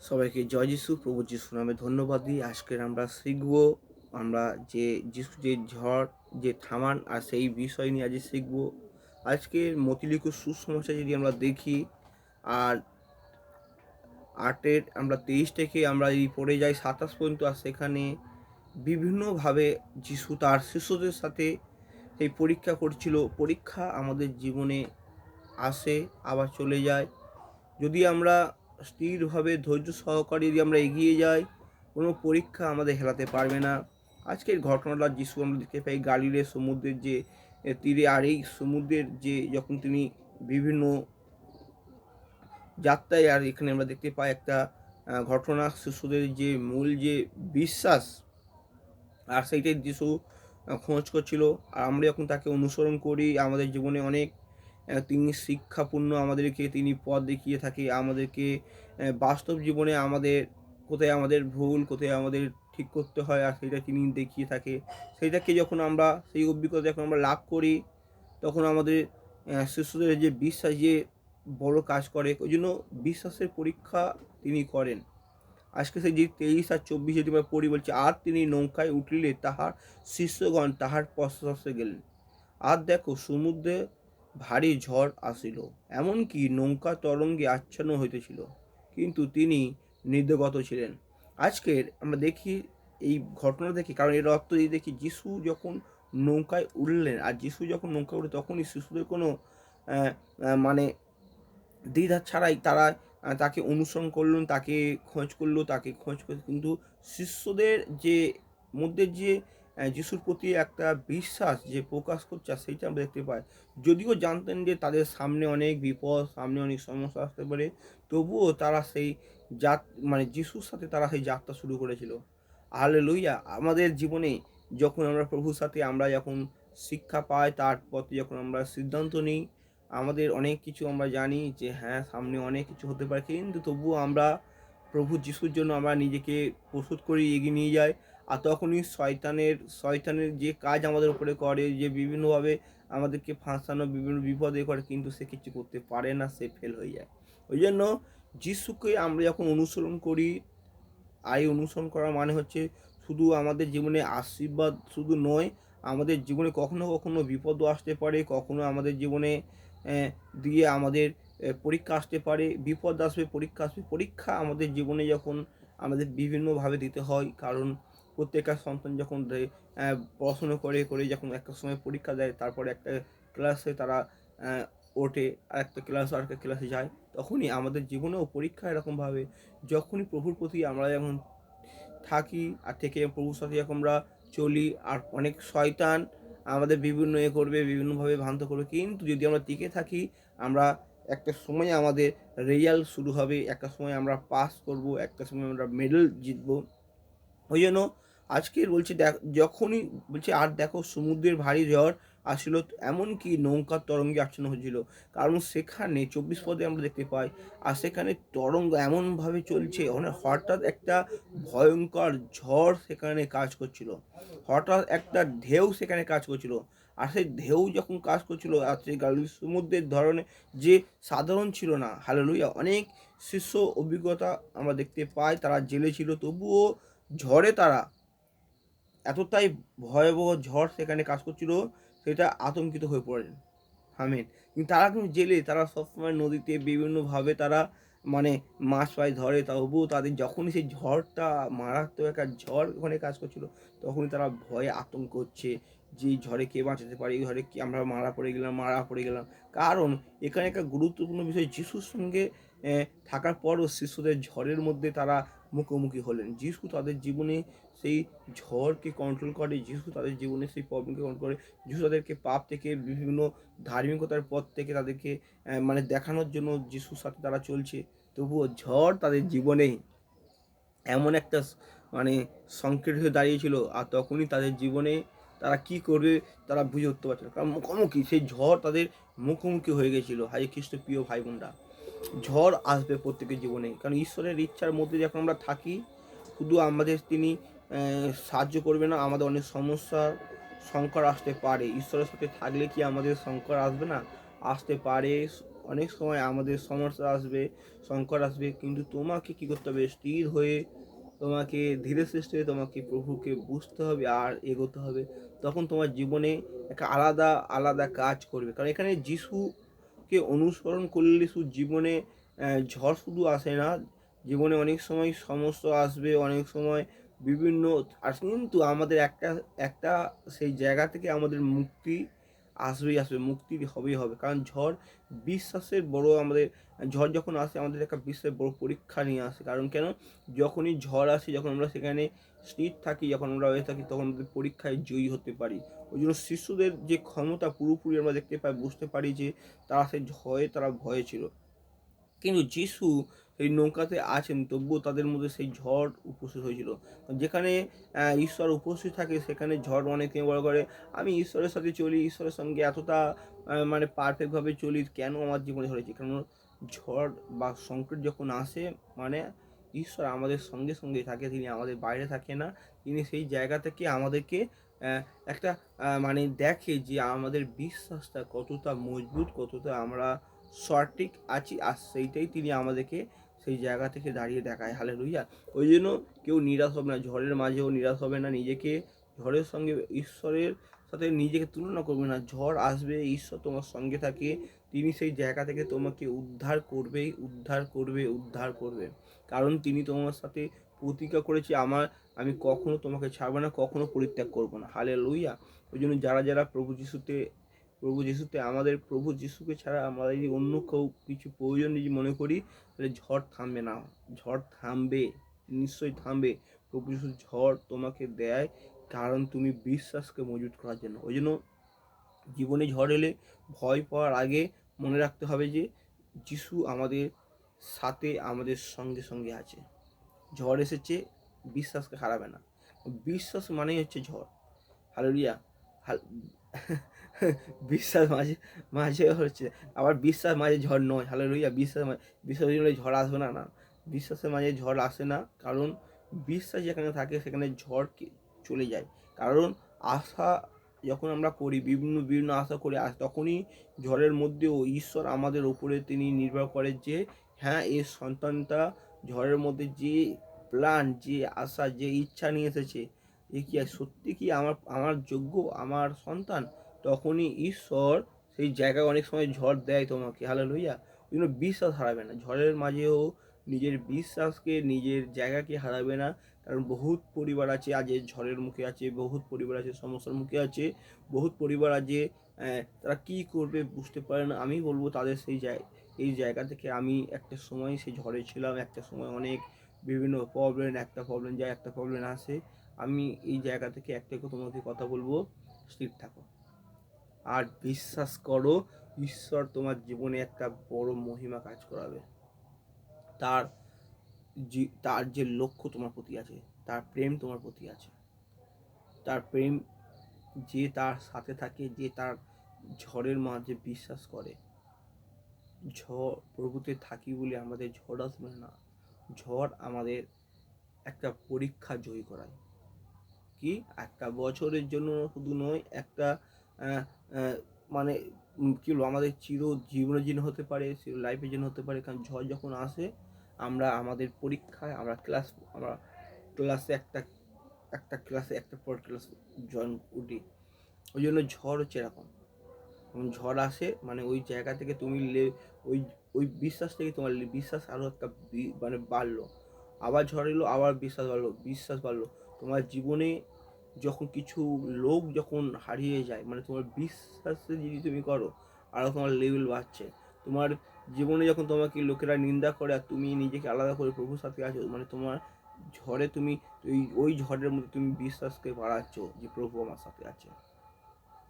সবাইকে জয় যিশু, প্রভু যিশু নামে ধন্যবাদ দিই। আজকের আমরা শিখব, আমরা যে যিশু যে ঝড়, যে থামান আর সেই বিষয় নিয়ে আজ শিখব। আজকের মতিলিক সুসমস্যা যদি আমরা দেখি, আর আটের আমরা তেইশ থেকে আমরা যদি পড়ে যাই সাতাশ পর্যন্ত, আর সেখানে বিভিন্নভাবে যিশু তার শিষ্যদের সাথে সেই পরীক্ষা করছিল। পরীক্ষা আমাদের জীবনে আসে, আবার চলে যায়। যদি আমরা স্থিরভাবে ধৈর্য সহকারে যদি আমরা এগিয়ে যাই, কোনো পরীক্ষা আমাদের হেরাতে পারবে না। আজকের ঘটনাটা যিশু আমরা দেখতে পাই গালিলে সমুদ্রের যে তীরে। আর এই সমুদ্রের যে, যখন তিনি বিভিন্ন যাত্রায়, আর এখানে আমরা দেখতে পাই একটা ঘটনা, শিশুদের যে মূল যে বিশ্বাস, আর সেইটাই যিশু খোঁজ করছিল। আর আমরা যখন তাকে অনুসরণ করি, আমাদের জীবনে অনেক তিনি শিক্ষাপূর্ণ আমাদেরকে, তিনি পথ দেখিয়ে থাকে আমাদেরকে বাস্তব জীবনে আমাদের কোথায় আমাদের ভুল, কোথায় আমাদের ঠিক করতে হয় আর সেটা তিনি দেখিয়ে থাকে। সেইটাকে যখন আমরা, সেই অভিজ্ঞতা যখন আমরা লাভ করি, তখন আমাদের শিশুদের যে বিশ্বাস, যে বড় কাজ করে, ওই জন্য বিশ্বাসের পরীক্ষা তিনি করেন। আজকে সেই যে তেইশ আর চব্বিশ যদি আমরা পড়ি বলছে, আর তিনি নৌকায় উঠলে তাহার শিষ্যগণ তাহার পশ্চাতে গেলেন। আর দেখো, সমুদ্রে ভারী ঝড় আসিল, এমনকি নৌকা তরঙ্গে আচ্ছন্ন হইতেছিল, কিন্তু তিনি নির্দগত ছিলেন। আজকের আমরা দেখি এই ঘটনা দেখি, কারণ এর অর্থ এই দেখি যিশু যখন নৌকায় উঠলেন আর যিশু যখন নৌকায় উঠে তখনই শিশুদের কোনো মানে দ্বিধা ছাড়াই তারা তাকে অনুসরণ করলেন তাকে খোঁজ করল, তাকে খোঁজ করে, কিন্তু শিষ্যদের যে, মধ্যে যে যিশুর প্রতি একটা বিশ্বাস যে প্রকাশ করছে সেইটা আমরা দেখতে পাই। যদিও জানতেন যে তাদের সামনে অনেক বিপদ, সামনে অনেক সমস্যা আসতে পারে, তবুও তারা সেই যাত মানে যিশুর সাথে তারা সেই যাত্রা শুরু করেছিল। আলে লইয়া আমাদের জীবনে যখন আমরা প্রভুর সাথে আমরা যখন শিক্ষা পাই, তার পথে যখন আমরা সিদ্ধান্ত নিই, আমাদের অনেক কিছু আমরা জানি যে হ্যাঁ সামনে অনেক কিছু হতে পারে। কিন্তু তবুও আমরা প্রভু যিশুর জন্য আমরা নিজেকে প্রস্তুত করে এগিয়ে নিয়ে যাই। আর তখনই শয়তানের শয়তানের যে কাজ আমাদের উপরে করে, যে বিভিন্নভাবে আমাদেরকে ফাঁসানো, বিভিন্ন বিপদে করে, কিন্তু সে কিছু করতে পারে না, সে ফেল হয়ে যায়। ওই জন্য যিশুকে আমরা যখন অনুসরণ করি আর এই অনুসরণ করার মানে হচ্ছে শুধু আমাদের জীবনে আশীর্বাদ শুধু নয়, আমাদের জীবনে কখনো কখনো বিপদও আসতে পারে, কখনো আমাদের জীবনে দিয়ে আমাদের পরীক্ষা আসতে পারে, বিপদ আসবে, পরীক্ষা আসবে, পরীক্ষা আমাদের জীবনে যখন আমাদের বিভিন্নভাবে দিতে হয়, কারণ প্রত্যেকটা সন্তান যখন পড়াশুনো করে করে যখন একটা সময় পরীক্ষা দেয়, তারপরে একটা ক্লাসে তারা ওঠে, আর একটা ক্লাস আর একটা ক্লাসে যায়, তখনই আমাদের জীবনেও পরীক্ষা এরকমভাবে যখনই প্রভুর প্রতি আমরা যখন থাকি, আর থেকে প্রভুর সাথে যখন আমরা চলি, আর অনেক শয়তান আমাদের বিভিন্ন এ করবে বিভিন্নভাবে ভ্রান্ত করবে, কিন্তু যদি আমরা টিকে থাকি, আমরা একটা সময় আমাদের রেজাল্ট শুরু হবে, একটা সময় আমরা পাস করব, একটা সময় আমরা মেডেল জিতবো। ওই জন্য আজকের বলছে দেখ, যখনই বলছে, আর দেখো সমুদ্রের ভারী ঝড় আসছিল, এমনকি নৌকার তরঙ্গে আচ্ছন্ন হয়েছিল। কারণ সেখানে চব্বিশ পদে আমরা দেখতে পাই, আর সেখানে তরঙ্গ এমনভাবে চলছে মানে হঠাৎ একটা ভয়ঙ্কর ঝড় সেখানে কাজ করছিল। হঠাৎ একটা ঢেউ সেখানে কাজ করছিল, আর সেই ঢেউ যখন কাজ করছিল আর সেই গালি সমুদ্রের ধরনের যে সাধারণ ছিল না হালেলুইয়া অনেক শিষ্য অভিজ্ঞতা আমরা দেখতে পাই, তারা জেলে ছিল, তবুও ঝড়ে তারা এতটাই ভয়াবহ ঝড় সেখানে কাজ করছিল, সেটা আতঙ্কিত হয়ে পড়েন আমেন কিন্তু তারা কিন্তু জেলে, তারা সবসময় নদীতে বিভিন্নভাবে তারা মানে মাছ পায় ধরে তবুও তাদের যখনই সেই ঝড়টা মারাত্মক একটা ঝড় ওখানে কাজ করছিল, তখনই তারা ভয়ে আতঙ্ক হচ্ছে যে ঝড়ে কে বাঁচাতে পারে, এই ঝড়ে কি আমরা মারা পড়ে গেলাম, মারা পড়ে গেলাম। কারণ এখানে একটা গুরুত্বপূর্ণ বিষয়, যিশুর সঙ্গে থাকার পরও শিশুদের ঝড়ের মধ্যে তারা মুখোমুখি হলেন। যিশু তাদের জীবনে সেই ঝড়কে কন্ট্রোল করে যিশু তাদের জীবনে সেই প্রবলেমকে কন্ট্রোল করে। যিশু তাদেরকে পাপ থেকে বিভিন্ন ধার্মিকতার পথ থেকে তাদেরকে মানে দেখানোর জন্য যিশুর সাথে তারা চলছে। তবুও ঝড় তাদের জীবনে এমন একটা মানে সংকেত হয়ে দাঁড়িয়েছিল আর তখনই তাদের জীবনে তারা কি করবে তারা বুঝে উঠতে পারছে না। কারণ মুখোমুখি সেই ঝড় তাদের মুখোমুখি হয়ে গেছিল হাই খ্রিস্ট প্রিয় ভাই বোনরা ঝড় আসবে প্রত্যেকের জীবনে কারণ ঈশ্বরের ইচ্ছার মধ্যে যখন আমরা থাকি, শুধু আমাদের তিনি সাহায্য করবে না, আমাদের অনেক সমস্যা, সংকট আসতে পারে। ঈশ্বরের সাথে থাকলে কি আমাদের সংকট আসবে না? আসতে পারে। অনেক সময় আমাদের সমস্যা আসবে, সংকট আসবে, কিন্তু তোমাকে কী করতে হবে? স্থির হয়ে তোমাকে, ধীরে সুস্থে তোমাকে প্রভুকে বুঝতে হবে আর এগোতে হবে। তখন তোমার জীবনে একটা আলাদা আলাদা কাজ করবে। কারণ এখানে যিশুকে অনুসরণ করলে শুধু জীবনে ঝড় শুধু আসে না। জীবনে অনেক সময় সমস্যা আসবে, অনেক সময় বিভিন্ন কিন্তু আমাদের একটা একটা সেই জায়গা থেকে আমাদের মুক্তি আসবেই আসবে, মুক্তি হবেই হবে। কারণ ঝড় বিশ্বাসের বড় আমাদের, ঝড় যখন আসে, আমাদের একটা বিশ্বাসের বড় পরীক্ষা নিয়ে আসে। কারণ কেন? যখনই ঝড় আসে, যখন আমরা সেখানে স্থির থাকি, যখন আমরা হয়ে থাকি, তখন আমাদের পরীক্ষায় জয়ী হতে পারি। ওই জন্য শিশুদের যে ক্ষমতা পুরোপুরি আমরা দেখতে পাই, বুঝতে পারি যে তারা সেই ঝয়ে, তারা ভয়ে ছিল। কিন্তু যিশু সেই নৌকাতে আছেন, তবুও তাদের মধ্যে সেই ঝড় উপস্থিত হয়েছিল। যেখানে ঈশ্বর উপস্থিত থাকে, সেখানে ঝড় অনেকে বড় করে, আমি ঈশ্বরের সাথে চলি, ঈশ্বরের সঙ্গে এতটা মানে পারফেক্টভাবে চলি, কেন আমার জীবনে ঝড়েছে? কারণ ঝড় বা সংকট যখন আসে মানে ঈশ্বর আমাদের সঙ্গে সঙ্গে থাকে, তিনি আমাদের বাইরে থাকে না, তিনি সেই জায়গা থেকে আমাদেরকে একটা মানে দেখে যে আমাদের বিশ্বাসটা কতটা মজবুত, কতটা আমরা সঠিক আছি, আর সেইটাই তিনি আমাদেরকে সেই জায়গা থেকে দাঁড়িয়ে দেখায়। হালে লইয়া ওই জন্য কেউ নিরাশ হবে না, ঝড়ের মাঝেও নিরাশ হবে না। নিজেকে ঝড়ের সঙ্গে ঈশ্বরের সাথে নিজেকে তুলনা করবে না। ঝড় আসবে, ঈশ্বর তোমার সঙ্গে থাকে। তিনি সেই জায়গা থেকে তোমাকে উদ্ধার করবেই উদ্ধার করবে উদ্ধার করবে। কারণ তিনি তোমার সাথে প্রতিজ্ঞা করেছে, আমার, আমি কখনো তোমাকে ছাড়বো না, কখনো পরিত্যাগ করব না। হালে লইয়া ওই জন্য যারা যারা প্রভু যিশুতে প্রভু যিশুতে আমাদের প্রভু যিশুকে ছাড়া আমরা যদি অন্য কেউ কিছু প্রয়োজন যদি মনে করি, তাহলে ঝড় থামবে না। ঝড় থামবে, নিশ্চয়ই থামবে। প্রভু যিশু ঝড় তোমাকে দেয়, কারণ তুমি বিশ্বাসকে মজুত করার জন্য। ওই জন্য জীবনে ঝড় এলে ভয় পাওয়ার আগে মনে রাখতে হবে যে, যিশু আমাদের সাথে, আমাদের সঙ্গে সঙ্গে আছে। ঝড় এসেছে, বিশ্বাসকে হারাবে না। বিশ্বাস মানেই হচ্ছে ঝড়। হালেলুয়া হাল বিশ্বাস মাঝে মাঝে হচ্ছে। আবার বিশ্বাস মাঝে ঝড় নয় বিশ্বাস মা- বিশ্বাস জন্য ঝড় আসবে না না। বিশ্বাসের মাঝে ঝড় আসে না, কারণ বিশ্বাস যেখানে থাকে সেখানে ঝড় চলে যায়। কারণ আশা যখন আমরা করি, বিভিন্ন বিভিন্ন আশা করে আর তখনই ঝড়ের মধ্যেও ঈশ্বর আমাদের উপরে তিনি নির্ভর করে যে হ্যাঁ এই সন্তানটা ঝড়ের মধ্যে যে প্ল্যান যে আশা, যে ইচ্ছা নিয়ে এসেছে, এ কি সত্যি কি আমার আমার যোগ্য, আমার সন্তান? তখনই ঈশ্বর সেই জায়গায় অনেক সময় ঝড় দেয় তোমাকে। হালে লইয়া ওই জন্য বিশ্বাস হারাবে না। ঝড়ের মাঝেও নিজের বিশ্বাসকে, নিজের জায়গাকে হারাবে না। কারণ বহুত পরিবার আছে, আজ ঝড়ের মুখে আছে, বহুত পরিবার আছে, সমস্যার মুখে আছে, বহুত পরিবার আছে তারা কি করবে বুঝতে পারে না। আমি বলব তাদের সেই জায়, এই জায়গা থেকে আমি একটা সময় সেই ঝড়ে ছিলাম, একটা সময় অনেক বিভিন্ন প্রবলেম একটা প্রবলেম যায়, একটা প্রবলেম আসে। আমি এই জায়গা থেকে একটা তোমাকে কথা বলব। স্থির থাকো। আর বিশ্বাস করো, ঈশ্বর তোমার জীবনে একটা বড় মহিমা কাজ করাবে। তার যে তার যে লক্ষ্য তোমার প্রতি আছে, তার প্রেম তোমার প্রতি আছে। তার প্রেম যে তার সাথে থাকে, যে তার ঝড়ের মাঝে বিশ্বাস করে। ঝড়, প্রভুতে থাকি বলে আমাদের ঝড় আসবে না ঝড় আমাদের একটা পরীক্ষা জয়ী করায়। কি? একটা বছরের জন্য শুধু নয়, একটা মানে কি বলব, আমাদের চির জীবনের জন্য হতে পারে লাইফের জন্য হতে পারে, কারণ ঝড় যখন আসে, আমরা আমাদের পরীক্ষায় আমরা ক্লাস আমরা ক্লাসে একটা একটা ক্লাসে একটা পর ক্লাস জয়েন উঠি ওই জন্য ঝড় হচ্ছে এরকম। ঝড় আসে মানে ওই জায়গা থেকে তুমি লে- ওই ওই বিশ্বাস থেকে তোমার বিশ্বাস আরও একটা মানে বাড়লো। আবার ঝড় এলো, আবার বিশ্বাস বাড়লো বিশ্বাস বাড়লো। তোমার জীবনে যখন কিছু লোক যখন হারিয়ে যায় মানে তোমার বিশ্বাসে যদি তুমি করো আরও তোমার লেভেল বাড়ছে। তোমার জীবনে যখন তোমাকে লোকেরা নিন্দা করে আর তুমি নিজেকে আলাদা করে প্রভুর সাথে আছো মানে তোমার ঝড়ে তুমি, ওই ওই ঝড়ের মধ্যে তুমি বিশ্বাসকে বাড়াচ্ছ যে প্রভু আমার সাথে আছে।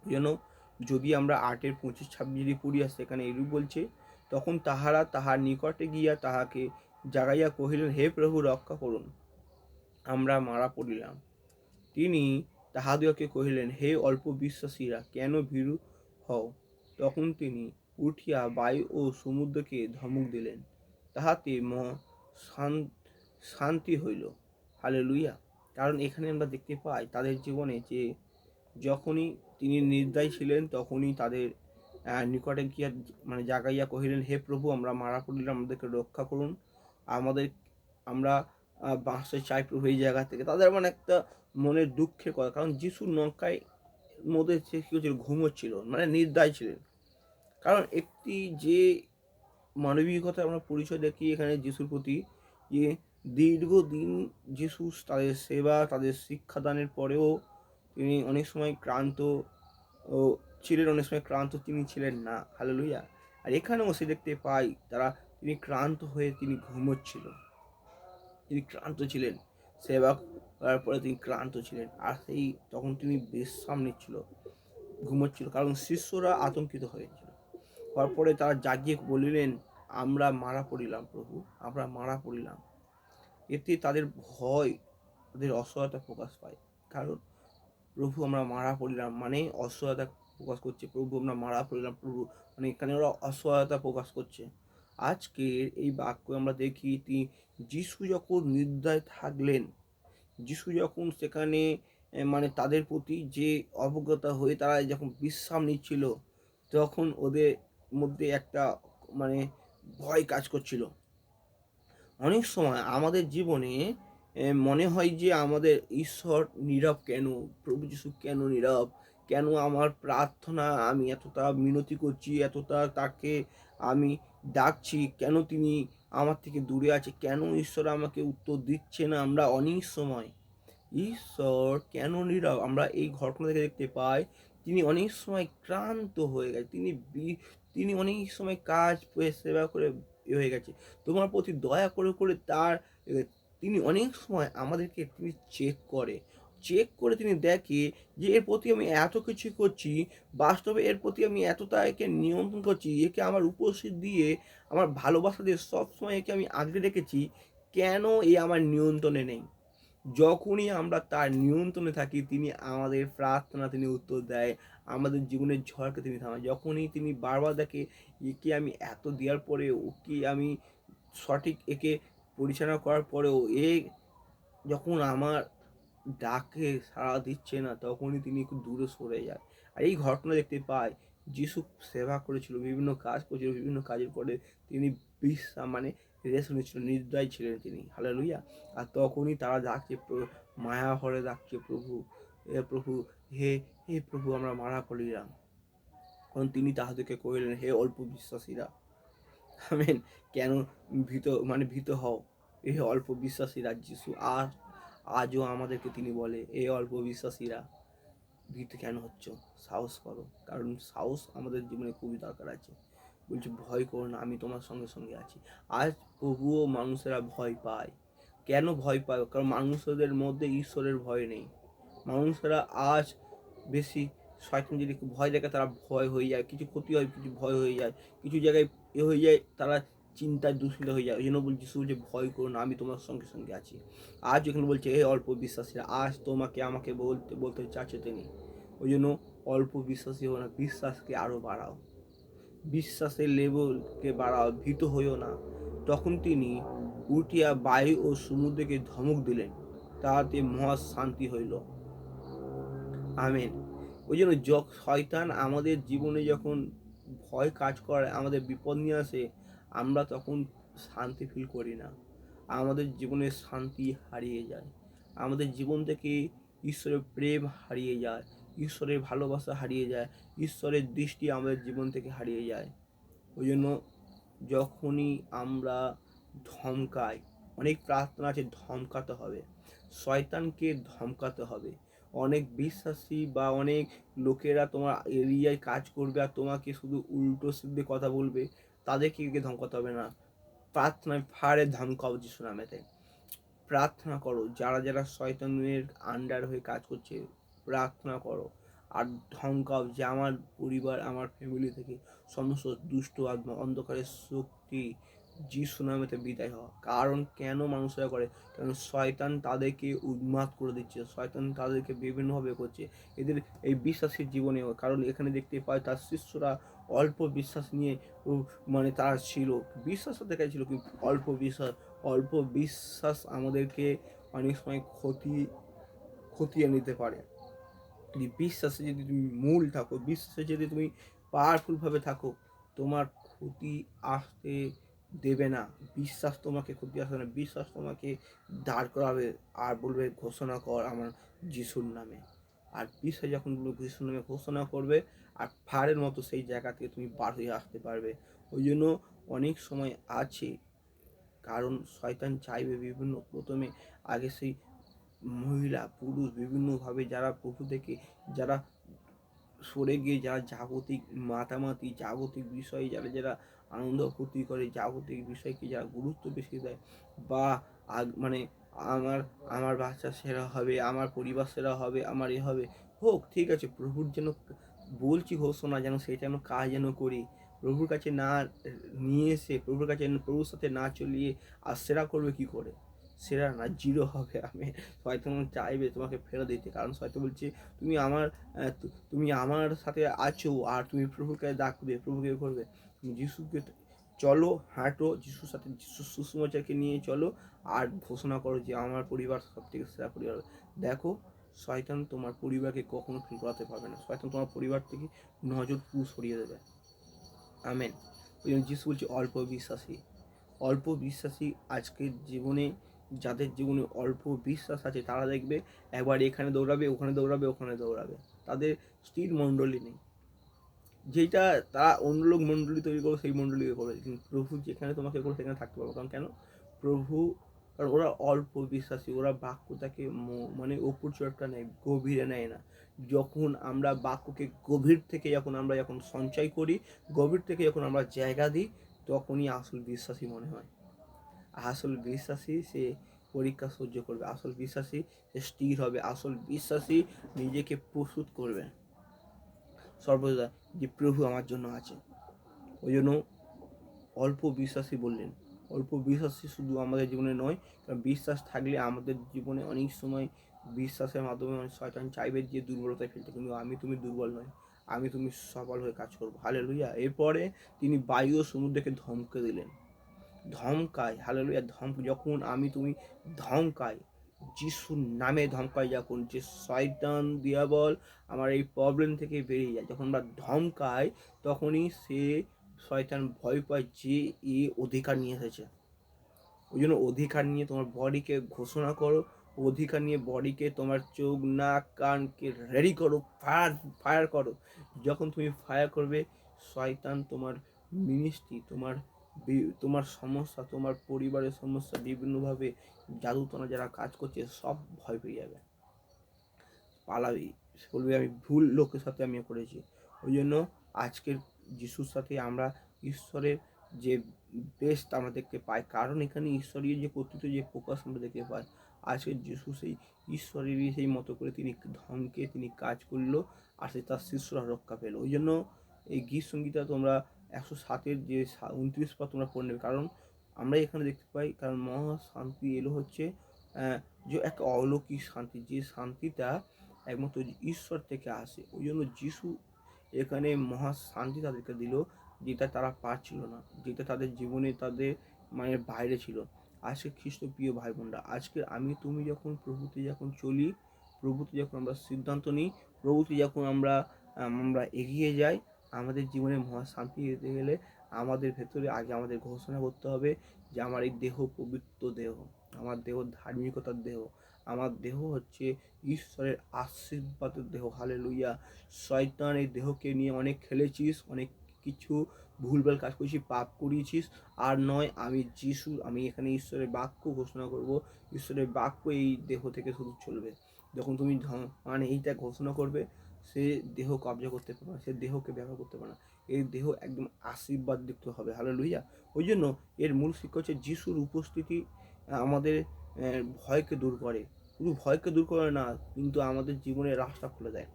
জন্য যদি আমরা আটের পঁচিশ, ছাব্বিশ যদি পড়ি আর সেখানে এরূপ বলছে, তখন তাহারা তাহার নিকটে গিয়া তাহাকে জাগাইয়া কহিলেন, হে প্রভু, রক্ষা করুন। আমরা মারা পড়িলাম। তিনি তাহাদিওকে কহিলেন, হে অল্প বিশ্বাসীরা কেন ভীরু হও? তখন তিনি উঠিয়া বায়ু ও সমুদ্রকে ধমক দিলেন। তাহাতে ম শান- শান্তি হইল। হালে লুইয়া কারণ এখানে আমরা দেখতে পাই, তাদের জীবনে যে যখনই তিনি নির্দায় ছিলেন, তখনই তাদের নিকটে গিয়া মানে জাগাইয়া কহিলেন, হে প্রভু, আমরা মারা পড়িলে আমাদেরকে রক্ষা করুন। আমাদের, আমরা বাঁচতে চাই প্রভু এই জায়গা থেকে। তাদের মানে একটা মনের দুঃখের কথা কারণ যিশু নৌকায় মধ্যে সে কি হচ্ছিল ঘুমোচ্ছিল মানে নির্দায় ছিলেন। কারণ একটি যে মানবিকতা আমরা পরিচয় দেখি এখানে যিশুর প্রতি, যে দীর্ঘদিন যিশু তাদের সেবা, তাদের শিক্ষাদানের পরেও তিনি অনেক সময় ক্লান্ত ছিলেন, অনেক সময় ক্লান্ত তিনি ছিলেন না। হালেলুয়া। আর এখানেও সে দেখতে পাই তারা তিনি ক্লান্ত হয়ে তিনি ঘুমোচ্ছিল। তিনি ক্লান্ত ছিলেন। সেবা করার পরে তিনি ক্লান্ত ছিলেন। আর সেই তখন তিনি বিশ্রাম নিচ্ছিল ঘুমোচ্ছিল, কারণ শিষ্যরা আতঙ্কিত হয়েছিল। হওয়ার পরে তারা জাগিয়ে বলিলেন, আমরা মারা পড়িলাম প্রভু, আমরা মারা পড়িলাম। এতে তাদের ভয়, তাদের অসহায়তা প্রকাশ পায়। কারণ প্রভু আমরা মারা পড়িলাম মানে অসহায়তা প্রকাশ করছে। প্রভু আমরা মারা পড়িলাম প্রভু মানে এখানে ওরা অসহায়তা প্রকাশ করছে। আজকের এই বাক্য আমরা দেখি তিনি যিশু যখন নির্দায় থাকলেন, যিশু যখন সেখানে মানে তাদের প্রতি যে অবজ্ঞতা হয়ে তারা যখন বিশ্রাম নিচ্ছিল, তখন ওদের মধ্যে একটা মানে ভয় কাজ করছিল। অনেক সময় আমাদের জীবনে মনে হয় যে আমাদের ঈশ্বর নীরব কেন? প্রভু যিশু কেন নীরব? কেন আমার প্রার্থনা আমি এতটা মিনতি করছি? এতটা তাকে আমি ডাকছি, কেন তিনি আমার থেকে দূরে আছে? কেন ঈশ্বর আমাকে উত্তর দিচ্ছে না? আমরা অনেক সময় ঈশ্বর কেন নীরব? আমরা এই ঘটনা থেকে দেখতে পাই, তিনি অনেক সময় ক্লান্ত হয়ে গেছে। তিনি তিনি অনেক সময় কাজ সেবা করে হয়ে গেছে। তোমার প্রতি দয়া করে করে তার তিনি অনেক সময় আমাদেরকে তিনি চেক করে। চেক করে তিনি দেখে যে এর প্রতি আমি এত কিছু করছি, বাস্তবে এর প্রতি আমি এতটা একে নিয়ন্ত্রণ করছি, একে আমার উপস্থিত দিয়ে আমার ভালোবাসা দিয়ে সবসময় একে আমি আগলে রেখেছি, কেন এ আমার নিয়ন্ত্রণে নেই? যখনই আমরা তার নিয়ন্ত্রণে থাকি, তিনি আমাদের প্রার্থনা, তিনি উত্তর দেয়, আমাদের জীবনের ঝড়কে তিনি থামায়। যখনই তিনি বারবার দেখে একে আমি এত দেওয়ার পরে ওকে আমি সঠিক একে পরিচালনা করার পরেও, এ যখন আমার ডাকে সাড়া দিচ্ছে না, তখনই তিনি একটু দূরে সরে যায়। আর এই ঘটনা দেখতে পাই যিশু সেবা করেছিল, বিভিন্ন কাজ করেছিল, বিভিন্ন কাজের পরে তিনি বিশ্রাম মানে রেস্ট নিচ্ছিল নির্দয় ছিলেন তিনি। হালেলুইয়া আর তখনই তারা ডাকছে মায়া ভরে ডাকছে প্রভু, হে প্রভু, হে হে প্রভু, আমরা মারা পড়িলাম। কারণ তিনি তাহাদেরকে কহিলেন, হে অল্প বিশ্বাসীরা, আমেন, কেন ভীত মানে ভীত হও? এ অল্প বিশ্বাসীরা, যিশু, আর আজও আমাদেরকে তিনি বলে, এ অল্প বিশ্বাসীরা ভীত কেন হচ্ছ? সাহস করো। কারণ সাহস আমাদের জীবনে খুবই দরকার আছে। বলছে, ভয় করো না, আমি তোমার সঙ্গে সঙ্গে আছি। আজ তবুও মানুষেরা ভয় পায়। কেন ভয় পায়? কারণ মানুষদের মধ্যে ঈশ্বরের ভয় নেই। মানুষেরা আজ বেশি শয়তান যদি ভয় দেখে তারা ভয় হয়ে যায়। কিছু ক্ষতি হয়, কিছু ভয় হয়ে যায়। কিছু জায়গায় এ হয়ে যায়, তারা চিন্তায় দূষিত হয়ে যায় ওই জন্য বলছি যে ভয় করো না, আমি তোমার সঙ্গে সঙ্গে আছি। আজ এখানে বলছে এই অল্প বিশ্বাসীরা, আজ তোমাকে, আমাকে বলতে বলতে চাচ্ছে তিনি। ওই জন্য অল্প বিশ্বাসী হো না, বিশ্বাসকে আরও বাড়াও। বিশ্বাসের লেভেলকে বাড়াও, ভীত হইও না। তখন তিনি উঠিয়া বায়ু ও সমুদ্রকে ধমক দিলেন। তাহাতে মহা শান্তি হইল। আমেন। ওই জন্য যখ শয়তান আমাদের জীবনে যখন ভয় কাজ করে, আমাদের বিপদ নিয়ে আসে আমরা তখন শান্তি ফিল করি না। আমাদের জীবনের শান্তি হারিয়ে যায়। আমাদের জীবন থেকে ঈশ্বরের প্রেম হারিয়ে যায়, ঈশ্বরের ভালোবাসা হারিয়ে যায়, ঈশ্বরের দৃষ্টি আমাদের জীবন থেকে হারিয়ে যায়। ওই জন্য যখনই আমরা ধমকাই, অনেক প্রার্থনা আছে ধমকাতে হবে, শয়তানকে ধমকাতে হবে। অনেক বিশ্বাসী বা অনেক লোকেরা তোমার এরিয়ায় কাজ করবে আর তোমাকে শুধু উল্টো সিদ্ধে কথা বলবে। তাদেরকে গিয়ে ধমকাতে হবে না। প্রার্থনায় ফাড়ে ধমকাও যিশু নামেতে প্রার্থনা করো, যারা যারা শয়তানের আন্ডার হয়ে কাজ করছে, প্রার্থনা করো। আর ধমকাও যে আমার পরিবার, আমার ফ্যামিলি থেকে সমস্ত দুষ্ট, আত্মা অন্ধকারের শক্তি যিশু নামেতে বিদায় হওয়া। কারণ কেন মানুষরা করে? কারণ শয়তান তাদেরকে উন্মাদ করে দিচ্ছে। শয়তান তাদেরকে বিভিন্নভাবে করছে। এদের এই বিশ্বাসের জীবনে কারণ এখানে দেখতে পায় তার শিষ্যরা অল্প বিশ্বাস নিয়ে মানে তারা ছিল। বিশ্বাস দেখাই ছিল কিন্তু অল্প বিশ্বাস অল্প বিশ্বাস আমাদেরকে অনেক সময় ক্ষতি, খতিয়ে নিতে পারে। যদি বিশ্বাসে যদি তুমি মূল থাকো, বিশ্বাসে যদি তুমি পাওয়ারফুলভাবে থাকো, তোমার ক্ষতি আসতে দেবে না। বিশ্বাস তোমাকে ক্ষতি আসবে না। বিশ্বাস তোমাকে দাঁড় করাবে আর বলবে, ঘোষণা কর আমার যিশুর নামে। আর বিশ্বাস যখন যিশুর নামে ঘোষণা করবে আর ফায়ারের মতো সেই জায়গা থেকে তুমি বার হয়ে আসতে পারবে। ওই জন্য অনেক সময় আছে, কারণ শয়তান চাইবে বিভিন্ন, প্রথমে আগে সেই মহিলা, পুরুষ বিভিন্নভাবে যারা প্রভু থেকে, যারা সরে গিয়ে যারা জাগতিক মাতামাতি, জাগতিক বিষয়ে যারা যারা আনন্দ ফুর্তি করে, জাগতিক বিষয়কে যারা গুরুত্ব বেশি দেয়, বা আগ মানে আমার আমার বাচ্চা সেরা হবে, আমার পরিবার সেরা হবে, আমার এ হবে, হোক, ঠিক আছে, প্রভুর যেন বলছি ঘোষণা যেন সেটা যেন কাজ যেন করি। প্রভুর কাছে না নিয়ে এসে, প্রভুর কাছে প্রভুর সাথে না চলিয়ে আর সেরা করবে কি করে? সেরা না জিরো হবে। আমি হয়তো চাইবে তোমাকে ফেরত দিতে। কারণ হয়তো বলছে, তুমি আমার তুমি আমার সাথে আছো আর তুমি প্রভুকে ডাকবে, প্রভুকে করবে। তুমি যিশুকে চলো, হাঁটো, যিশুর সাথে যিশু সুষমাচারকে নিয়ে চলো। আর ঘোষণা করো যে, আমার পরিবার সব থেকে সেরা পরিবার দেখো শয়তান তোমার পরিবারকে কখনো ফিল করাতে পারবে না। শয়তান তোমার পরিবার থেকে নজর পুরো সরিয়ে দেবে। আমেন। ওই জন্য যিশু বলছে, অল্প বিশ্বাসী। অল্প বিশ্বাসী আজকের জীবনে, যাদের জীবনে অল্প বিশ্বাস আছে, তারা দেখবে একবার এখানে দৌড়াবে, ওখানে দৌড়াবে ওখানে দৌড়াবে। তাদের স্থির মণ্ডলী নেই। যেটা তারা অন্য লোক মণ্ডলী তৈরি করবে, সেই মণ্ডলীকে করবে। কিন্তু প্রভু যেখানে তোমাকে করবে, সেখানে থাকতে পারবে কারণ কেন? প্রভু কারণ ওরা অল্প বিশ্বাসী, ওরা বাক্যটাকে মানে অপুর চোরটা নেয়, গভীরে নেয় না। যখন আমরা বাক্যকে গভীর থেকে যখন আমরা যখন সঞ্চয় করি, গভীর থেকে যখন আমরা জায়গা দিই, তখনই আসল বিশ্বাসী মনে হয়। আসল বিশ্বাসী সে পরীক্ষা সহ্য করবে, আসল বিশ্বাসী সে স্থির হবে, আসল বিশ্বাসী নিজেকে প্রস্তুত করবে। সর্বদা যে প্রভু আমার জন্য আছে ওই জন্য অল্প বিশ্বাসী বললেন। অল্প বিশ্বাসই শুধু আমাদের জীবনে নয়, কারণ বিশ্বাস থাকলে আমাদের জীবনে অনেক সময় বিশ্বাসের মাধ্যমে অনেক শয়তান চাইবে যে দুর্বলতায় ফেলতে। কিন্তু আমি তুমি দুর্বল নয় আমি তুমি সফল হয়ে কাজ করব। হালে লুইয়া এরপরে তিনি বায়ু ও সমুদ্রকে ধমকে দিলেন। ধমকায় হালে লুইয়া ধম যখন আমি তুমি ধমকাই যিশুর নামে ধমকাই যখন যে শয়তান দিয়াবল আমার এই প্রবলেম থেকে বেরিয়ে যায়। যখন আমরা ধমকাই, তখনই সে শয়তান ভয় পায় যে এ অধিকার নিয়ে এসেছে। ওই জন্য অধিকার নিয়ে তোমার বডিকে ঘোষণা করো। অধিকার নিয়ে বডিকে তোমার চোখ, নাক কানকে রেডি করো ফায়ার ফায়ার করো। যখন তুমি ফায়ার করবে, শয়তান তোমার মিনিস্ট্রি তোমার তোমার সমস্যা, তোমার পরিবারের সমস্যা বিভিন্নভাবে জাদুতনা যারা কাজ করছে, সব ভয় পেয়ে যাবে। পালাবি। বলবে, আমি ভুল লোকের সাথে আমি করেছি। ওই জন্য আজকের যিশুর সাথে আমরা ঈশ্বরের যে বেস্ট আমরা দেখতে পাই। কারণ এখানে ঈশ্বরীয় যে কর্তৃত্ব যে প্রকাশ আমরা দেখতে পাই, আজকে যিশু সেই ঈশ্বরেরই সেই মতো করে তিনি ধমকে তিনি কাজ করল আর সে তার শিষ্যরা রক্ষা পেল। ওই জন্য এই গীত সঙ্গীতা তোমরা একশো সাতের যে উনত্রিশ পর তোমরা পড়ে নেবে। কারণ আমরা এখানে দেখতে পাই, কারণ মহা শান্তি এলো হচ্ছে যে এক অলৌকিক শান্তি, যে শান্তিটা একমাত্র ঈশ্বর থেকে আসে। ওই জন্য যিশু এখানে মহা শান্তি তাদেরকে দিল, যেটা তারা পাচ্ছিল না, যেটা তাদের জীবনে তাদের মানে বাইরে ছিল। আজকে খ্রিস্ট প্রিয় ভাই বোনরা আজকে আমি তুমি যখন প্রভুতে যখন চলি, প্রভুতে যখন আমরা সিদ্ধান্ত নিই, প্রভুতে যখন আমরা আমরা এগিয়ে যাই, আমাদের জীবনে মহা শান্তি যেতে গেলে আমাদের ভেতরে আগে আমাদের ঘোষণা করতে হবে যে আমার এই দেহ পবিত্র দেহ, আমার দেহ ধার্মিকতার দেহ। আমার দেহ হচ্ছে ঈশ্বরের আশীর্বাদের দেহ। হালে লুইয়া শয়তান এই দেহকে নিয়ে অনেক খেলেছিস, অনেক কিছু ভুলভাল কাজ করেছিস, পাপ করিয়েছিস। আর নয়, আমি যিশু, আমি এখানে ঈশ্বরের বাক্য ঘোষণা করব। ঈশ্বরের বাক্য এই দেহ থেকে শুধু চলবে। যখন তুমি মানে এইটা ঘোষণা করবে, সে দেহ কবজা করতে পারবে না, সে দেহকে ব্যবহার করতে পারে না। এই দেহ একদম আশীর্বাদ যুক্ত হবে। হালো লুইয়া ওই জন্য এর মূল শিক্ষা হচ্ছে যিশুর উপস্থিতি আমাদের ভয়কে দূর করে। শুধু ভয়কে দূর করে না, কিন্তু আমাদের জীবনে রাস্তা খুলে দেয়।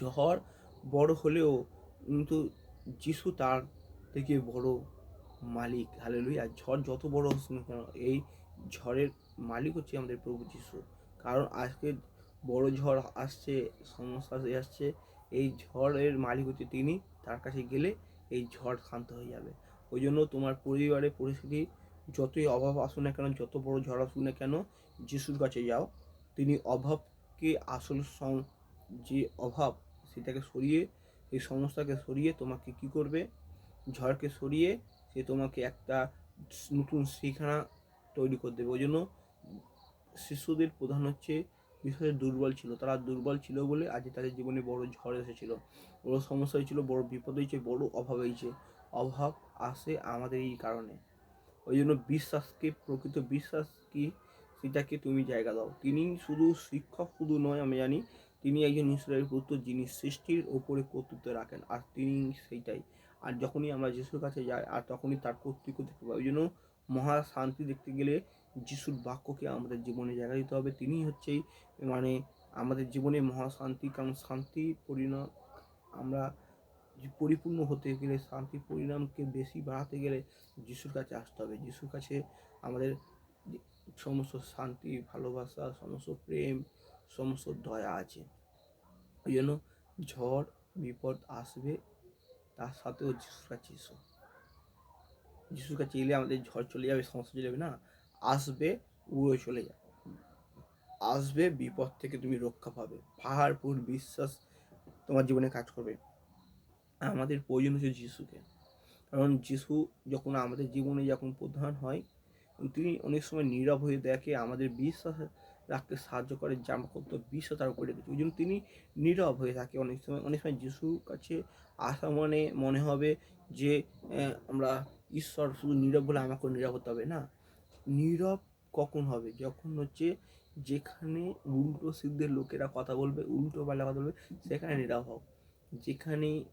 ঝড় বড় হলেও কিন্তু যিশু তার থেকে বড় মালিক। হালেলুয়া ঝড় যত বড় হোক না কেন, এই ঝড়ের মালিক হচ্ছে আমাদের প্রভু যিশু। কারণ আজকে বড় ঝড় আসছে, সমস্যা হয়ে আসছে, এই ঝড়ের মালিক হচ্ছে তিনি। তার কাছে গেলে এই ঝড় শান্ত হয়ে যাবে। ওই জন্য তোমার পরিবারের পরিস্থিতি যতই অভাব আসুক না কেন, যত বড় ঝড় আসুক না কেন, যিশুর কাছে যাও। তিনি অভাবকে আসল সং- যে অভাব, সেটাকে সরিয়ে, সেই সমস্যাকে সরিয়ে তোমাকে কি করবে? ঝড়কে সরিয়ে সে তোমাকে একটা নতুন শিখানা তৈরি করে দেবে। ওই জন্য শিশুদের প্রধান হচ্ছে বিশেষ দুর্বল ছিল। তারা দুর্বল ছিল বলে আজ তাদের জীবনে বড় ঝড় এসেছিল। বড় সমস্যা হয়েছিল, বড় বিপদ হয়েছে, বড় অভাব হয়েছে। অভাব আসে আমাদের এই কারণে। ওই জন্য বিশ্বাসকে, প্রকৃত বিশ্বাস কি সেটাকে তুমি জায়গা দাও। তিনি শুধু শিক্ষক শুধু নয়, আমি জানি তিনি একজন ঈশ্বরের পুত্র যিনি সৃষ্টির ওপরে কর্তৃত্ব রাখেন, আর তিনি সেইটাই। আর যখনই আমরা যিশুর কাছে যাই, আর তখনই তার কর্তৃত্ব দেখতে পাই ওই জন্য মহা শান্তি দেখতে গেলে যিশুর বাক্যকে আমাদের জীবনে জায়গা দিতে হবে। তিনি হচ্ছে মানে আমাদের জীবনে মহা শান্তি, কারণ শান্তি পরিণাম আমরা পরিপূর্ণ হতে গেলে শান্তি পরিণামকে বেশি বাড়াতে গেলে যিশুর কাছে আসতে হবে। যিশুর কাছে আমাদের সমস্ত শান্তি, ভালোবাসা, সমস্ত প্রেম, সমস্ত দয়া আছে। ওই জন্য ঝড়, বিপদ আসবে, তার সাথেও যিশুর কাছে এসো। যিশুর কাছে এলে আমাদের ঝড় চলে যাবে, সমস্যা চলে যাবে না। আসবে, উড়ে চলে যাবে। আসবে, বিপদ থেকে তুমি রক্ষা পাবে। পাহাড়পুর বিশ্বাস তোমার জীবনে কাজ করবে। আমাদের প্রয়োজন হচ্ছে যিশুকে। কারণ যিশু যখন আমাদের জীবনে যখন প্রধান হয়, তিনি অনেক সময় নীরব হয়ে দেখে আমাদের বিশ্বাস রাখতে সাহায্য করে জামা করতে বিশ্বাস তার উপরে রেখেছে। ওই জন্য তিনি নীরব হয়ে থাকে অনেক সময়। অনেক সময় যিশুর কাছে আসা মানে মনে হবে যে আমরা ঈশ্বর শুধু নীরব বলে আমাকে নীরব হতে হবে না। নীরব কখন হবে? যখন হচ্ছে যেখানে উল্টো সিদ্ধের লোকেরা কথা বলবে, উল্টো পাল্টা কথা বলবে, সেখানে নীরব হোক যেখানে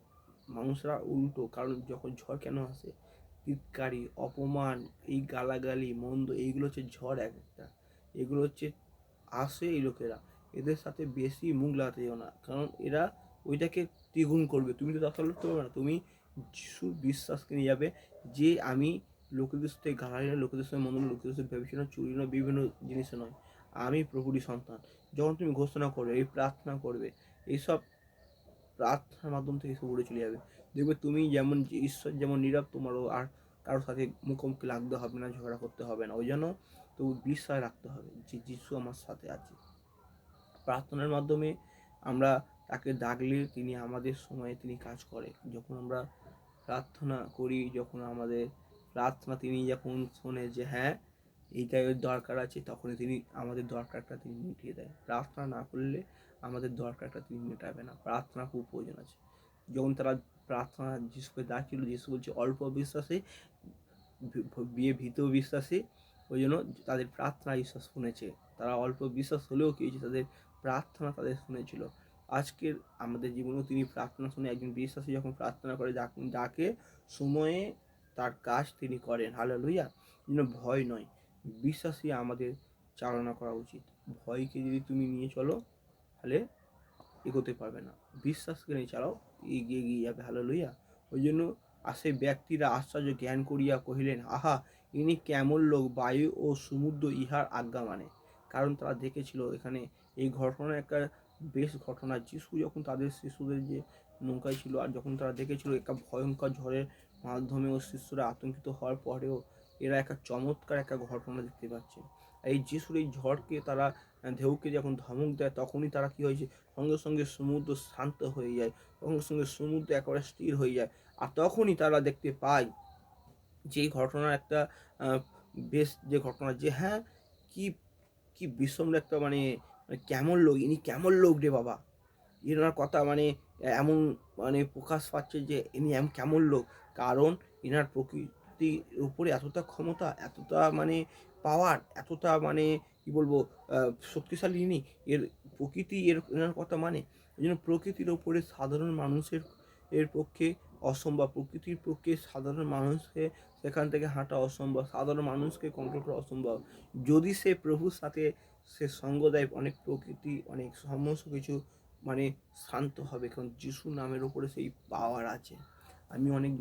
মানুষরা উল্টো, কারণ যখন ঝড় কেন আসে? তিতকারি অপমান, এই গালাগালি, মন্দ, এইগুলো হচ্ছে ঝড় এক একটা। এগুলো হচ্ছে আসে এই লোকেরা। এদের সাথে বেশি মুখ লাগাতে যেও না, কারণ এরা ওইটাকে দ্বিগুণ করবে। তুমি তো দখল করতে পারবে না। তুমি যিশুর বিশ্বাসকে নিয়ে যাবে যে আমি লোকেদের সাথে গালালি না লোকেদের সাথে মন্দ লোকেদের সাথে ভেবেছি না চুরি না বিভিন্ন জিনিসে নয়। আমি প্রভুরই সন্তান। যখন তুমি ঘোষণা করবে, এই প্রার্থনা করবে, এইসব প্রার্থনার মাধ্যম থেকে এসব উড়ে চলে যাবে। দেখবে তুমি যেমন ঈশ্বর যেমন নীরব, তোমারও আর কারোর সাথে মুখোমুখি লাগতে হবে না, ঝগড়া করতে হবে না। ওই জন্য তবু বিশ্বাস রাখতে হবে যে যিশু আমার সাথে আছে। প্রার্থনার মাধ্যমে আমরা তাকে ডাকলে তিনি আমাদের সময়ে তিনি কাজ করে। যখন আমরা প্রার্থনা করি, যখন আমাদের প্রার্থনা তিনি যখন শোনে যে হ্যাঁ এইটাই ওর দরকার আছে, তখনই তিনি আমাদের দরকারটা তিনি মিটিয়ে দেয়। প্রার্থনা না করলে আমাদের দরকারটা তিনি মেটাবে না। প্রার্থনা খুব প্রয়োজন আছে। যখন তারা প্রার্থনা যিশুকে ডাকছিল, যিশু বলছে, অল্প বিশ্বাসে বিয়ে ভীত বিশ্বাসে, ওই জন্য তাদের প্রার্থনা ঈশ্বর শুনেছে। তারা অল্প বিশ্বাস হলেও কি হয়েছে? তাদের প্রার্থনা তাদের শুনেছিল। আজকের আমাদের জীবনেও তিনি প্রার্থনা শুনে একজন বিশ্বাসী যখন প্রার্থনা করে ডাক- সময়ে তার কাজ তিনি করেন। হালো লইয়া যেন ভয় নয়। বিশ্বাসী আমাদের চালনা করা উচিত। ভয়কে যদি তুমি নিয়ে চলো, তাহলে এগোতে পারবে না। বিশ্বাসকে নিয়ে চালাও, এগিয়ে গিয়ে যাবে হালো লইয়া ওই জন্য আর সেই ব্যক্তিরা আশ্চর্য জ্ঞান করিয়া কহিলেন, আহা, ইনি কেমন লোক, বায়ু ও সমুদ্র ইহার আজ্ঞা মানে? কারণ তারা দেখেছিল এখানে এই ঘটনা একটা বেশ ঘটনা। যিশু যখন তাদের শিশুদের যে নৌকায় ছিল, আর যখন তারা দেখেছিল একটা ভয়ঙ্কর ঝড়ের মাধ্যমে ও শিশুরা আতঙ্কিত হওয়ার পরেও এরা একটা চমৎকার একটা ঘটনা দেখতে পাচ্ছে। এই যিশুর এই ঝড়কে তারা, ঢেউকে যখন ধমক দেয়, তখনই তারা কি হয়েছে সঙ্গে সঙ্গে সমুদ্র শান্ত হয়ে যায়, সঙ্গে সঙ্গে সমুদ্র একেবারে স্থির হয়ে যায়। আর তখনই তারা দেখতে পায় যে ঘটনার একটা বেশ যে ঘটনা যে হ্যাঁ কি কি বিষম একটা মানে মানে কেমন লোক, ইনি কেমন লোক রে বাবা। এনার কথা মানে এমন মানে প্রকাশ পাচ্ছে যে, ইনি এমন কেমন লোক। কারণ এনার প্রকৃতির উপরে এতটা ক্ষমতা, এতটা মানে পাওয়ার এতটা মানে কি বলব শক্তিশালী ইনি, এর প্রকৃতি এর, এনার কথা মানে? এই জন্য প্রকৃতির ওপরে সাধারণ মানুষের, এর পক্ষে অসম্ভব, প্রকৃতির পক্ষে সাধারণ মানুষকে সেখান থেকে হাঁটা অসম্ভব, সাধারণ মানুষকে কন্ট্রোল করা অসম্ভব। যদি সে প্রভুর সাথে সে সঙ্গ দেয়, অনেক প্রকৃতি, অনেক সমস্ত কিছু মানে শান্ত হবে, কারণ যিশু নামের ওপরে সেই পাওয়ার আছে। আমি অনেক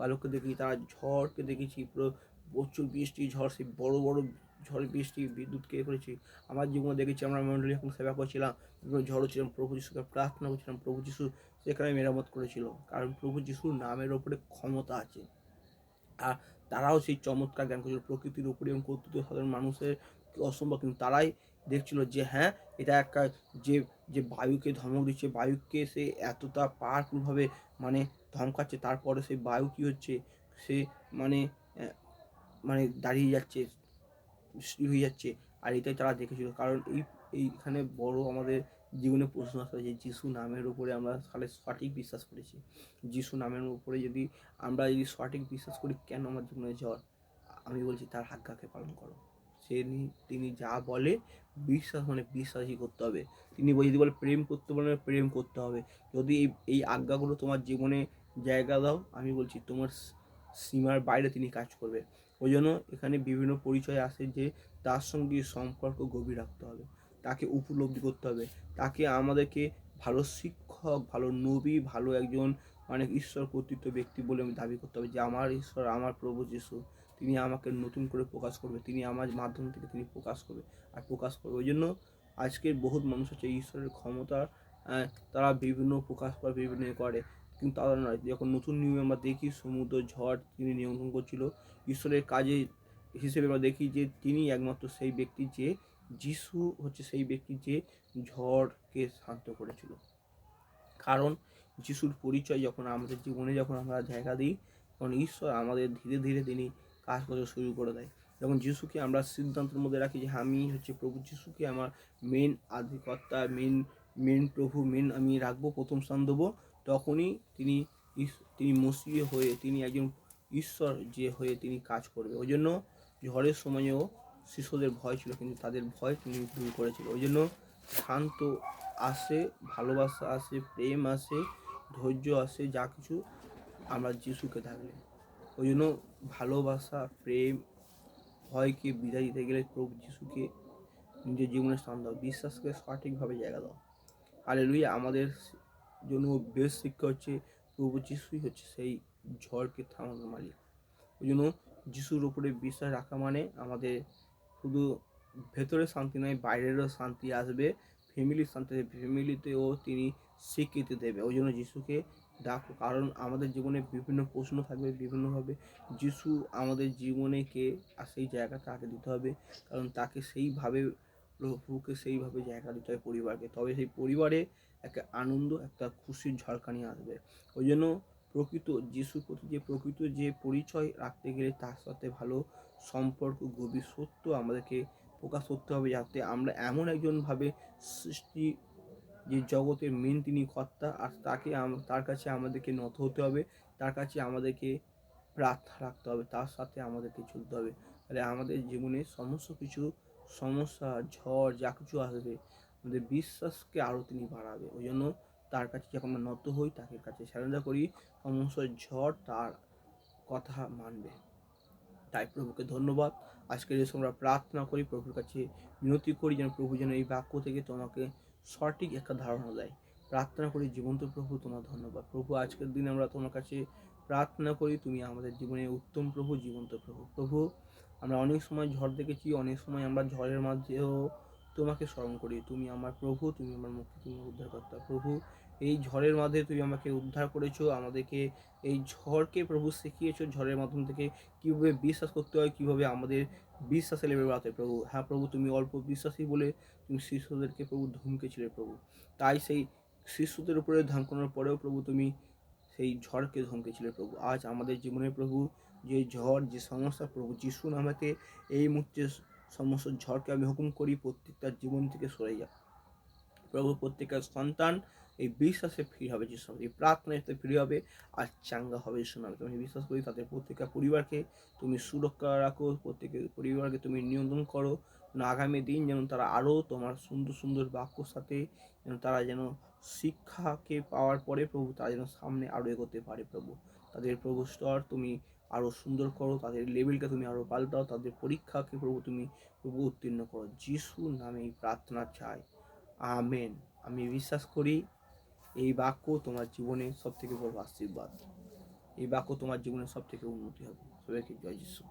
বালককে দেখি তারা ঝড়কে দেখেছি, পুরো প্রচুর বৃষ্টি, ঝড়, সেই বড় বড় ঝড় বৃষ্টি বিদ্যুৎকে এ করেছি। আমার জীবনে দেখেছি, আমরা মণ্ডলী এখন সেবা করছিলাম বিভিন্ন ঝড় ছিলাম প্রভু যিশুকে প্রার্থনা করছিলাম, প্রভু যিশু সেখানে মেরামত করেছিল, কারণ প্রভু যিশুর নামের ওপরে ক্ষমতা আছে। আর তারাও সেই চমৎকার জ্ঞান করেছিল, প্রকৃতির উপরে এবং কর্তৃত্ব সাধারণ মানুষের অসম্ভব, কিন্তু তারাই দেখছিল যে হ্যাঁ এটা একটা যে যে বায়ুকে ধমক দিচ্ছে, বায়ুকে সে এতটা পাওয়ারফুলভাবে মানে ধমকাচ্ছে, তারপরে সেই বায়ু কী হচ্ছে, সে মানে মানে দাঁড়িয়ে যাচ্ছে, স্থির হয়ে যাচ্ছে। আর এটাই তারা দেখেছিল। কারণ এই, এইখানে বড় আমাদের জীবনে প্রশ্ন আসে যে যিশু নামের উপরে আমরা তাহলে সঠিক বিশ্বাস করেছি। যিশু নামের উপরে যদি আমরা যদি সঠিক বিশ্বাস করি, কেন আমার জীবনে ঝড় আমি বলছি, তার আজ্ঞাকে পালন করো। সে তিনি যা বলে বিশ্বাস মানে বিশ্বাসই করতে হবে। তিনি যদি বলে প্রেম করতে বলে, প্রেম করতে হবে। যদি এই এই আজ্ঞাগুলো তোমার জীবনে জায়গা দাও, আমি বলছি তোমার সীমার বাইরে তিনি কাজ করবে। ওই জন্য এখানে বিভিন্ন পরিচয় আসে যে তার সঙ্গে সম্পর্ক গভীর রাখতে হবে। তাকে উপলব্ধি করতে হবে। তাকে আমাদেরকে ভালো শিক্ষক, ভালো নবী, ভালো একজন মানে ঈশ্বর কর্তৃত্ব ব্যক্তি বলে আমি দাবি করতে হবে যে আমার ঈশ্বর, আমার প্রভু যিশু। তিনি আমাকে নতুন করে প্রকাশ করবে, তিনি আমার মাধ্যম থেকে তিনি প্রকাশ করবে আর প্রকাশ করবে। ওই জন্য আজকের বহুত মানুষ হচ্ছে ঈশ্বরের ক্ষমতা তারা বিভিন্ন প্রকাশ করে, বিভিন্ন করে। কিন্তু তারা নয়, যখন নতুন নিয়মে আমরা দেখি সমুদ্র, ঝড় তিনি নিয়ন্ত্রণ করছিল, ঈশ্বরের কাজে হিসেবে আমরা দেখি যে তিনি একমাত্র সেই ব্যক্তি যে যিশু হচ্ছে সেই ব্যক্তি যে ঝড়কে শান্ত করেছিল। কারণ যিশুর পরিচয় যখন আমাদের জীবনে যখন আমরা জায়গা দিই, তখন ঈশ্বর আমাদের ধীরে ধীরে তিনি কাজ করতে শুরু করে দেয়। যখন যিশুকে আমরা সিদ্ধান্তের মধ্যে রাখি যে আমি হচ্ছে প্রভু যিশুকে আমার মেন আধিকর্তা মেন মেন প্রভু মেন আমি রাখব, প্রথম স্থান দেবো, তখনই তিনি তিনি মসিহ হয়ে তিনি একজন ঈশ্বর যে হয়ে তিনি কাজ করবে। ওই জন্য ঝড়ের সময়েও শিশুদের ভয় ছিল, কিন্তু তাদের ভয় তিনি দূর করেছিল। ওই জন্য শান্ত আসে, ভালোবাসা আসে, প্রেম আসে, ধৈর্য আসে, যা কিছু আমরা যিশুকে থাকলে। ওই জন্য ভালোবাসা, প্রেম ভয়কে বিদায় দিতে গেলে প্রভু যিশুকে নিজের জীবনে স্থান দাও, বিশ্বাসকে সঠিকভাবে জায়গা দাও। হালেলুয়া আমাদের জন্য বেশ শিক্ষা হচ্ছে প্রভু যিশুই হচ্ছে সেই ঝড়কে থামানোর মালিক। ওই জন্য যিশুর উপরে বিশ্বাস রাখা মানে আমাদের শুধু ভেতরে শান্তি নয়, বাইরেরও শান্তি আসবে। ফ্যামিলির শান্তি ফ্যামিলিতেও তিনি স্বীকৃতি দেবে। ওই জন্য যিশুকে ডাকো। কারণ আমাদের জীবনে বিভিন্ন প্রশ্ন থাকবে, বিভিন্নভাবে যিশু আমাদের জীবনে কে আর সেই জায়গাটা তাকে দিতে হবে। কারণ তাকে সেইভাবে, প্রভুকে সেইভাবে জায়গা দিতে হবে পরিবারকে। তবে সেই পরিবারে একটা আনন্দ, একটা খুশির ঝলকানি আসবে। ওই জন্য প্রকৃত যিশুর প্রতি যে প্রকৃত যে পরিচয় রাখতে গেলে তার সাথে ভালো সম্পর্ক, গভীর সত্য আমাদেরকে প্রকাশ করতে হবে, যাতে আমরা এমন একজনভাবে সৃষ্টি যে জগতের মেন তিনি কর্তা, আর তাকে তার কাছে আমাদেরকে নত হতে হবে, তার কাছে আমাদেরকে প্রার্থনা রাখতে হবে, তার সাথে আমাদেরকে চলতে হবে। তাহলে আমাদের জীবনে সমস্ত কিছু, সমস্যা, ঝড়, যা কিছু আসবে, আমাদের বিশ্বাসকে আরও তিনি বাড়াবে। ওই জন্য তার কাছে যখন আমরা নত হই, তাকে কাছে স্যারেন্ডার করি, সমস্ত ঝড় তার কথা মানবে। তাই প্রভুকে ধন্যবাদ। আজকে সময় আমরা প্রার্থনা করি, প্রভুর কাছে মিনতি করি, যেন প্রভু যেন এই বাক্য থেকে তোমাকে সঠিক একটা ধারণা দেয়। প্রার্থনা করি জীবন্ত প্রভু, তোমার ধন্যবাদ। প্রভু, আজকের দিনে আমরা তোমার কাছে প্রার্থনা করি, তুমি আমাদের জীবনে উত্তম প্রভু, জীবন্ত প্রভু। প্রভু, আমরা অনেক সময় ঝড় দেখেছি, অনেক সময় আমরা ঝড়ের মাঝেও তোমাকে স্মরণ করি। তুমি আমার প্রভু, তুমি আমার মুক্তি, তুমি উদ্ধারকর্তা। প্রভু এই ঝড়ের মাঝে তুমি আমাকে উদ্ধার করেছ, আমাদেরকে এই ঝড়কে প্রভু শিখিয়েছো, ঝড়ের মাধ্যম থেকে কীভাবে বিশ্বাস করতে হয়, কীভাবে আমাদের বিশ্বাসে লেভেল বাড়াতে প্রভু। হ্যাঁ প্রভু, তুমি অল্প বিশ্বাসী বলে তুমি শিশুদেরকে প্রভু ধমকেছিলে প্রভু। তাই সেই শিশুদের উপরে ধমকানোর পরেও প্রভু তুমি সেই ঝড়কে ধমকেছিলে প্রভু। আজ আমাদের জীবনে প্রভু যে ঝড়, যে সমস্যা, প্রভু যিশু আমাকে এই মুহূর্তে সমস্ত ঝড়কে আমি হুকুম করি, প্রত্যেকটা জীবন থেকে সরে যা। প্রভু, প্রত্যেকটা সন্তান এই বিশ্বাসে ফ্রি হবে যিশু এই প্রার্থনায় ফ্রি হবে, আর চাঙ্গা হবে যিশু নামে আমি বিশ্বাস করি তাদের প্রত্যেকটা পরিবারকে তুমি সুরক্ষা রাখো প্রত্যেকের পরিবারকে তুমি নিয়ন্ত্রণ করো। আগামী দিন যেন তারা আরও তোমার সুন্দর সুন্দর বাক্যর সাথে যেন তারা যেন শিক্ষাকে পাওয়ার পরে প্রভু তারা যেন সামনে আরও এগোতে পারে প্রভু। তাদের প্রভু স্তর তুমি আরও সুন্দর করো, তাদের লেভেলকে তুমি আরও পাল্টাও, তাদের পরীক্ষাকে প্রভু তুমি প্রভু উত্তীর্ণ করো। যিশুর নামে এই প্রার্থনা চাই। আমেন। আমি বিশ্বাস করি এই বাক্য তোমার জীবনে সব থেকে বড় আশীর্বাদ। এই বাক্য তোমার জীবনে সব থেকে উন্নতি হবে। সবাইকে জয় যিশু।